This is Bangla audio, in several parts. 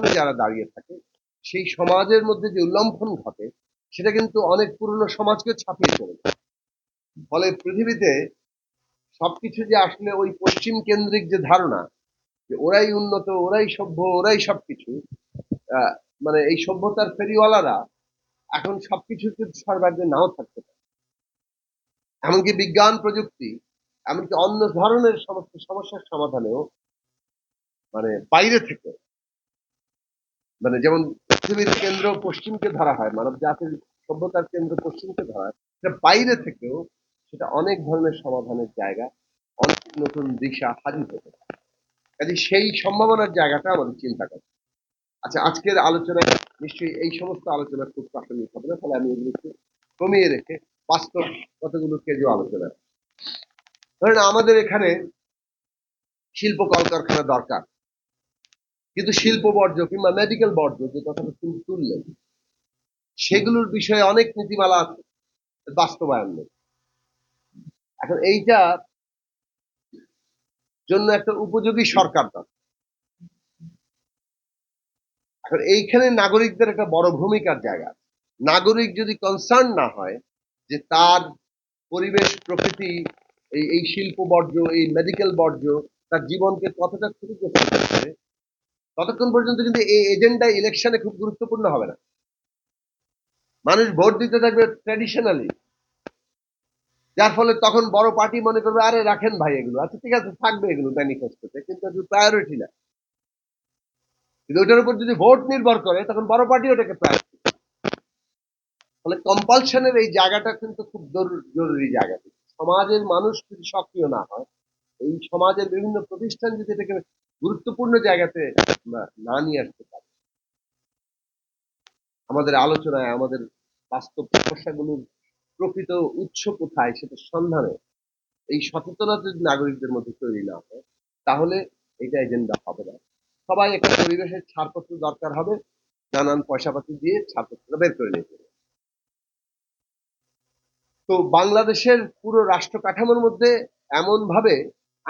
মাঝখানে যারা দাঁড়িয়ে থাকে, সেই সমাজের মধ্যে যে উল্লম্ফন ঘটে, সেটা কিন্তু অনেক পুরনো সমাজকে ছাপিয়ে চলে ফলে পৃথিবীতে সবকিছু যে আসলে ওই পশ্চিম কেন্দ্রিক যে ধারণা, যে ওরাই উন্নত, ওরাই সভ্য, ওরাই সবকিছু মানে এই সভ্যতার ফেরিওয়ালারা এখন সবকিছু কিন্তু সর্বাগ্রে নাও থাকতে পারে। এমনকি বিজ্ঞান প্রযুক্তি, এমনকি অন্য ধরনের সমস্ত সমস্যার সমাধানেও মানে বাইরে থেকে মানে যেমন পৃথিবীর কেন্দ্র পশ্চিমকে ধরা হয়, মানব জাতির সভ্যতার কেন্দ্র পশ্চিমকে ধরা হয়, সেটা বাইরে থেকেও সেটা অনেক ধরনের সমাধানের জায়গা, অনেক নতুন দিশা হাজির হতে পারে। কাজে সেই সম্ভাবনার জায়গাটা আমাদের চিন্তা করে আচ্ছা আজকের আলোচনায় নিশ্চয়ই এই সমস্ত আলোচনা খুব প্রাসঙ্গিক হবে না, তাহলে আমি এগুলোকে কমিয়ে রেখে বাস্তব কতগুলো কেজো আলোচনা ধরেন আমাদের এখানে শিল্প কলকারখানা দরকার। কিন্তু শিল্প বর্জ্য কিংবা মেডিকেল বর্জ্য যে কথাটা তিনি তুললেন, সেগুলোর বিষয়ে অনেক নীতিমালা আছে, বাস্তবায়ন নেই। এখন এইটা জন্য একটা উপযোগী সরকার এখন এইখানে নাগরিকদের একটা বড় ভূমিকার জায়গা। নাগরিক যদি কনসার্ন না হয় যে তার পরিবেশ, প্রকৃতি, এই এই শিল্প বর্জ্য, এই মেডিকেল বর্জ্য, তার জীবনকে কতটা ক্ষতিগ্রস্ত করছে ততক্ষণ পর্যন্ত কিন্তু এই এজেন্ডা ইলেকশনে খুব গুরুত্বপূর্ণ হবে না। মানুষ ভোট দিতে থাকবে ট্র্যাডিশনালি যার ফলে তখন বড় পার্টি মনে করবে, আরে রাখেন ভাই এগুলো। আচ্ছা ঠিক আছে, থাকবে এগুলো ম্যানিফেস্টোতে কিন্তু প্রায়োরিটি না। কিন্তু ওইটার উপর যদি ভোট নির্ভর করে, তখন বড় পার্টি ওটাকে প্রায়োরিটি ফলে কম্পালশনের এই জায়গাটা কিন্তু খুব জরুরি জরুরি জায়গা। সমাজের মানুষ যদি সক্রিয় না হয়, এই সমাজের বিভিন্ন প্রতিষ্ঠান যদি এটাকে গুরুত্বপূর্ণ জায়গাতে না- নিয়ে আসতে পারে আমাদের আলোচনায়, আমাদের বাস্তব সমস্যাগুলোর প্রকৃত উৎস কোথায় সেটা সন্ধানে এই সচেতনতা যদি নাগরিকদের মধ্যে তৈরি না হয়, তাহলে এটা এজেন্ডা হবে না সবাই একটা পরিবেশের ছাড়পত্র দরকার হবে, নানান পয়সাপাতি দিয়ে ছাড়পত্র বের করে নিতে। তো বাংলাদেশের পুরো রাষ্ট্র কাঠামোর মধ্যে এমন ভাবে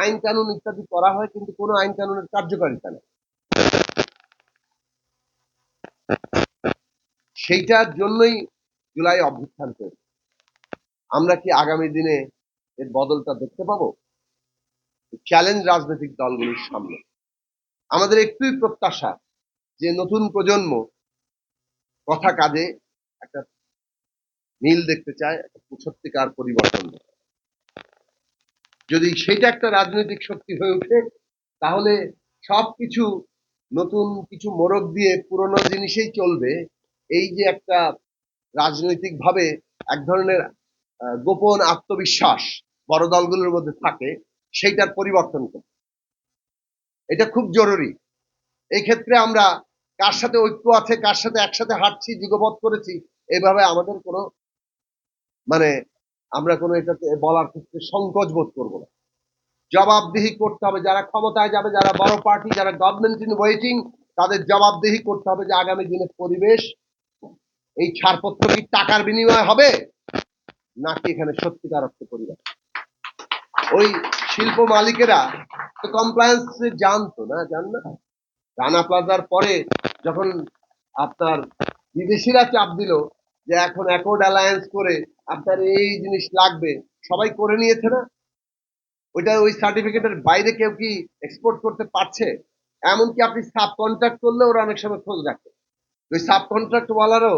আইন কানুন ইত্যাদি করা হয়, কিন্তু কোনো আইন কানুনের কার্যকারিতা নেই। সেইটার জন্যই জুলাই অভ্যুত্থান করেছে আমরা কি আগামী দিনে এর বদলটা দেখতে পাবো? চ্যালেঞ্জ রাজনৈতিক দলগুলির সামনে। আমাদের একটুই প্রত্যাশা যে নতুন প্রজন্ম কথা কাজে একটা মিল দেখতে চায়, একটা সত্যিকার পরিবর্তন চায়। যদি সেটা একটা রাজনৈতিক শক্তি হয়ে ওঠে, তাহলে সবকিছু নতুন কিছু মোড়ক দিয়ে পুরনো জিনিসেই চলবে। এই যে একটা রাজনৈতিকভাবে এক ধরনের গোপন আত্মবিশ্বাস বড় দলগুলোর মধ্যে থাকে, সেইটার পরিবর্তন করতে। এটা খুব জরুরি। এই ক্ষেত্রে আমরা কার সাথে ঐক্য আছে, কার সাথে একসাথে হাঁটছি যুগপথ করেছি, এভাবে আমাদের কোনো মানে আমরা কোনো এটাতে বলার ক্ষেত্রে সংকোচ বোধ করব না। জবাবদিহি করতে হবে, যারা ক্ষমতায় যাবে, যারা বড় পার্টি যারা গভর্নমেন্ট ইন ওয়েটিং তাদের জবাবদিহি করতে হবে যে আগামী দিনের পরিবেশ, এই ছাড়পত্র কি টাকার বিনিময় হবে, নাকি এখানে সত্যিকার অর্থে পরিবেশ ওই শিল্প মালিকেরা তো কমপ্লায়েন্স জানতো না, জান না? রানা প্লাজার পরে যখন আপনার বিদেশিরা চাপ দিল যে এখন অ্যাকর্ড অ্যালায়েন্স করে আপনার এই জিনিস লাগবে, সবাই করে নিয়েছে না? ওইটা ওই সার্টিফিকেটের বাইরে কেউ কি এক্সপোর্ট করতে পারছে? এমনকি আপনি সাব কন্ট্রাক্ট করলে ওরা অনেক সময় খোঁজ রাখে। ওই সাব কন্ট্রাক্ট ওয়ালারও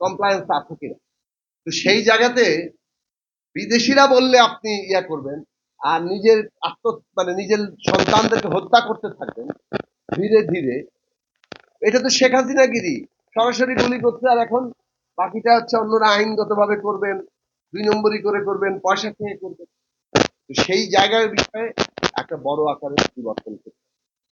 কমপ্লায়েন্স আছে কিনা? তো সেই জায়গাতে বিদেশিরা বললে আপনি ইয়া করবেন, আর নিজের আত্ম মানে নিজের সন্তানদেরকে হত্যা করতে থাকবেন, ধীরে ধীরে। এটা তো শেখ হাসিনা গিরি সরাসরি গুলি করছে, আর এখন বাকিটা হচ্ছে অন্যরা আইনগত ভাবে করবেন, দুই নম্বরই করে করবেন, পয়সা খেয়ে করবেন সেই জায়গার বিষয়ে একটা বড় আকারের পরিবর্তন করতে।